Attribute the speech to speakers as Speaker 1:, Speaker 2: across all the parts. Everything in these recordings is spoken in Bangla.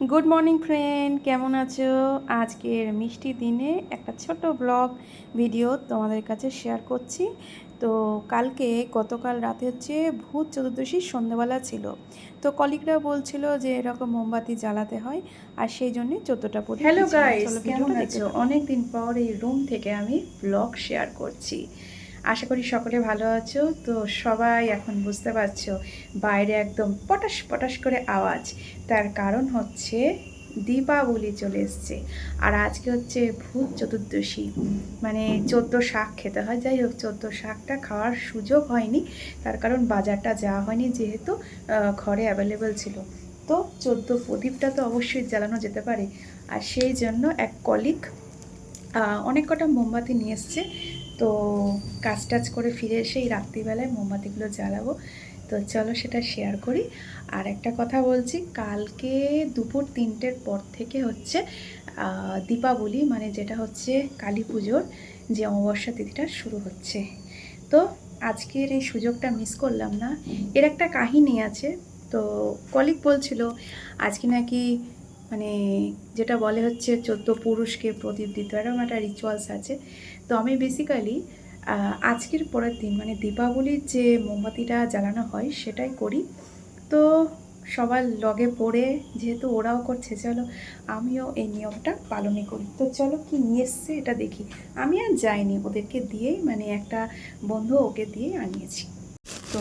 Speaker 1: গুড মর্নিং ফ্রেন্ড কেমন আছো? আজকের মিষ্টি দিনে একটা ছোট ব্লগ ভিডিও তোমাদের কাছে শেয়ার করছি। তো কালকে গতকাল রাতে হচ্ছে ভূত চতুর্দশীর সন্ধ্যেবেলা ছিল। তো কলিকরা বলছিল যে এরকম মোমবাতি জ্বালাতে হয় আর সেই জন্যে চোদ্দোটা প্রদীপ
Speaker 2: হ্যালো। গাইস কেমন আছো। অনেক দিন পর এই রুম থেকে আমি ব্লগ শেয়ার করছি। আশা করি সকলে ভালো আছো। তো সবাই এখন বুঝতে পারছ, বাইরে একদম পটাশ পটাশ করে আওয়াজ। তার কারণ হচ্ছে দীপাবলি চলে এসছে। আর আজকে হচ্ছে ভূত চতুর্দশী। মানে চোদ্দ শাক খেতে হয়। যাই হোক, চোদ্দ শাকটা খাওয়ার সুযোগ হয়নি। তার কারণ বাজারটা যাওয়া হয়নি যেহেতু ঘরে অ্যাভেলেবেল ছিল। তো চোদ্দ প্রদীপটা তো অবশ্যই জ্বালানো যেতে পারে। আর সেই জন্য এক কলিক অনেক কটা মোমবাতি নিয়ে এসছে। তো কাজ টাজ করে ফিরে এসে এই রাত্রিবেলায় মোমবাতিগুলো জ্বালাবো। তো চলো সেটা শেয়ার করি। আর একটা কথা বলছি, কালকে দুপুর তিনটের পর থেকে হচ্ছে দীপাবলি মানে যেটা হচ্ছে কালী পুজোর যে অমাবস্যা তিথিটা শুরু হচ্ছে। তো আজকের এই সুযোগটা মিস করলাম না। এর একটা কাহিনী আছে, তো কলিক বলছিল, আজকে নাকি মানে যেটা বলে হচ্ছে চোদ্দ পুরুষকে প্রদীপ দিতে এরকম একটা রিচুয়ালস আছে। তো আমি বেসিক্যালি আজকের পরের দিন মানে দীপাবলির যে মোমবাতিটা জ্বালানো হয়, সেটাই করি। তো সবার লগে পড়ে, যেহেতু ওরাও করছে, চলো আমিও এই নিয়মটা পালনই করি। তো চলো কি নিয়ে এসছে এটা দেখি। আমি আর যাইনি, ওদেরকে দিয়েই মানে একটা বন্ধু ওকে দিয়ে আনিয়েছি। তো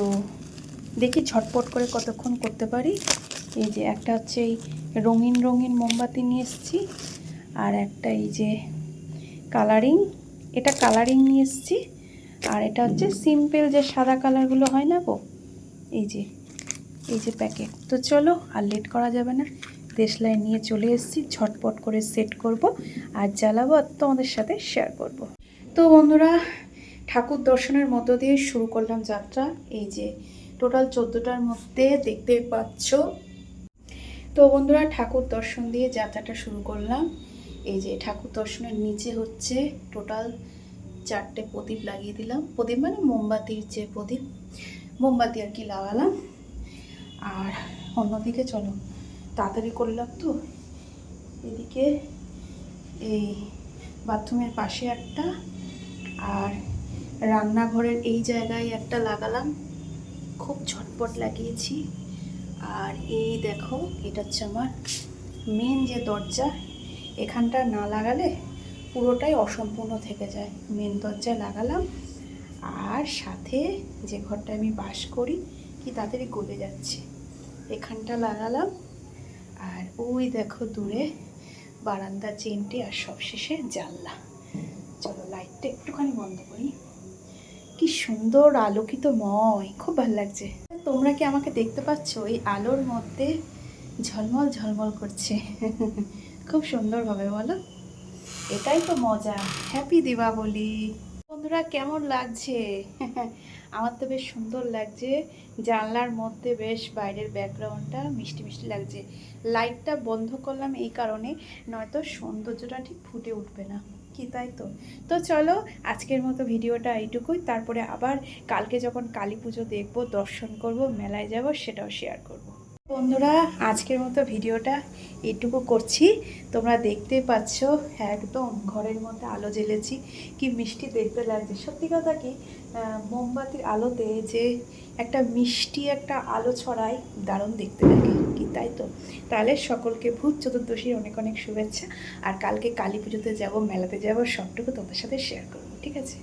Speaker 2: দেখি ঝটপট করে কতক্ষণ করতে পারি। এই যে একটা হচ্ছে এই রঙিন রঙিন মোমবাতি নিয়ে এসেছি। আর একটা এই যে কালারিং এটা কালারিং নিয়ে এসেছি। আর এটা হচ্ছে সিম্পল যে সাদা কালারগুলো হয় না গো? এই যে এই যে প্যাকেট তো চলো, আর লেট করা যাবে না। দেশলাই নিয়ে চলে এসেছি, ঝটপট করে সেট করব আর জ্বালাবো তোমাদের সাথে শেয়ার করব। তো বন্ধুরা, ঠাকুর দর্শনের মধ্য দিয়ে শুরু করলাম যাত্রা। এই যে টোটাল চোদ্দোটার মধ্যে দেখতে পাচ্ছ তো বন্ধুরা ঠাকুর দর্শন দিয়ে যাত্রাটা শুরু করলাম। এই যে ঠাকুর দর্শনের নিচে হচ্ছে টোটাল চারটে প্রদীপ লাগিয়ে দিলাম। প্রদীপ মানে মোমবাতির যে প্রদীপ, মোমবাতি আর কি লাগালাম। আর অন্যদিকে চলো, তাড়াতাড়ি করলাম তো। এদিকে এই বাথরুমের পাশে একটা আর রান্নাঘরের এই জায়গায় একটা লাগালাম। খুব ঝটপট লাগিয়েছি। আর এই দেখো, এটা হচ্ছে আমার মেন যে দরজা, এখানটা না লাগালে পুরোটাই অসম্পূর্ণ থেকে যায়। মেন দরজায় লাগালাম, আর সাথে যে ঘরটা আমি বাস করি, কি তাড়াতাড়ি গলে যাচ্ছে। এখানটা লাগালাম, আর ওই দেখো দূরে বারান্দা, চেনটি, আর সবশেষে জানলা। চলো লাইটটা একটুখানি বন্ধ করি। কি সুন্দর আলোকিতময় খুব ভালো লাগছে। তোমরা কি আমাকে দেখতে পাচ্ছ? এই আলোর মধ্যে ঝলমল ঝলমল করছে। খুব সুন্দরভাবে, বলো। এটাই তো মজা। হ্যাপি দীপাবলি বন্ধুরা, কেমন লাগছে? আমার তো বেশ সুন্দর লাগছে। জানলার মধ্যে বেশ বাইরের ব্যাকগ্রাউন্ডটা মিষ্টি মিষ্টি লাগছে। লাইটটা বন্ধ করলাম এই কারণে, নয়তো সৌন্দর্যটা ঠিক ফুটে উঠবে না। কি, তাই তো? তো চলো, আজকের মতো ভিডিওটা এইটুকুই। তারপরে আবার কালকে যখন কালী পুজো দেখব, দর্শন করব, মেলায় যাব, সেটাও শেয়ার করব। বন্ধুরা, আজকের মতো ভিডিওটা এইটুকু করছি। তোমরা দেখতে পাচ্ছ, একদম ঘরের মধ্যে আলো জ্বেলেছি। কি মিষ্টি দেখতে লাগছে। সত্যি কথা কি মোমবাতির আলোতে যে একটা মিষ্টি একটা আলো ছড়ায়, দারুণ দেখতে লাগে। কি, তাই তো? তাহলে সকলকে ভূত চতুর্দশীর অনেক অনেক শুভেচ্ছা। আর কালকে কালী পুজোতে যাব, মেলাতে যাব, সবটুকু তোমাদের সাথে শেয়ার করব, ঠিক আছে?